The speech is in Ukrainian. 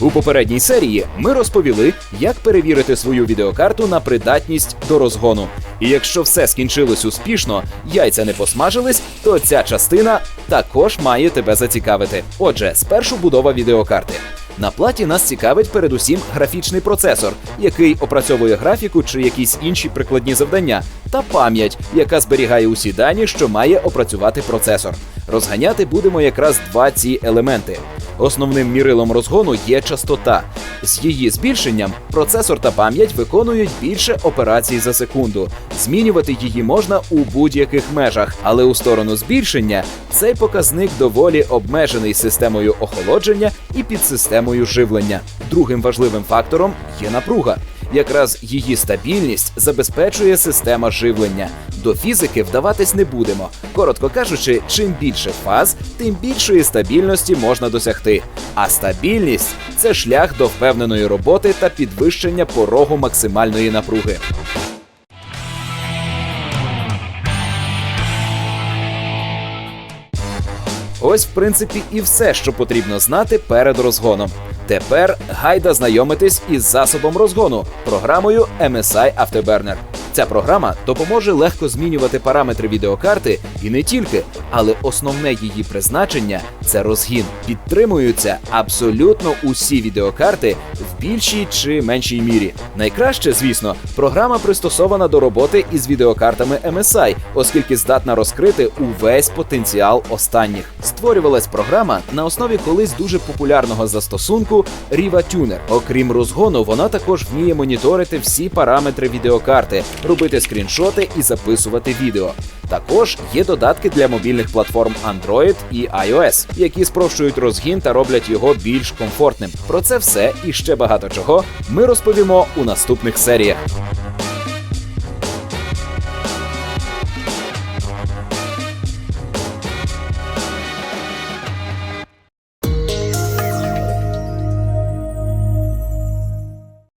У попередній серії ми розповіли, як перевірити свою відеокарту на придатність до розгону. І якщо все скінчилось успішно, яйця не посмажились, то ця частина також має тебе зацікавити. Отже, спершу будова відеокарти. На платі нас цікавить передусім графічний процесор, який опрацьовує графіку чи якісь інші прикладні завдання, та пам'ять, яка зберігає усі дані, що має опрацювати процесор. Розганяти будемо якраз два ці елементи. Основним мірилом розгону є частота. З її збільшенням процесор та пам'ять виконують більше операцій за секунду. Змінювати її можна у будь-яких межах, але у сторону збільшення цей показник доволі обмежений системою охолодження і підсистемою живлення. Другим важливим фактором є напруга. Якраз її стабільність забезпечує система живлення. До фізики вдаватись не будемо. Коротко кажучи, чим більше фаз, тим більшої стабільності можна досягти. А стабільність це шлях до впевненої роботи та підвищення порогу максимальної напруги. Ось, в принципі, і все, що потрібно знати перед розгоном. Тепер гайда знайомитись із засобом розгону програмою MSI Afterburner. Ця програма допоможе легко змінювати параметри відеокарти і не тільки, але основне її призначення це розгін. Підтримуються абсолютно усі відеокарти в більшій чи меншій мірі. Найкраще, звісно, програма пристосована до роботи із відеокартами MSI, оскільки здатна розкрити увесь потенціал останніх. Створювалась програма на основі колись дуже популярного застосунку Riva Tuner. Окрім розгону, вона також вміє моніторити всі параметри відеокарти, робити скріншоти і записувати відео. Також є додатки для мобільних платформ Android і iOS, які спрощують розгін та роблять його більш комфортним. Про це все і ще багато чого ми розповімо у наступних серіях.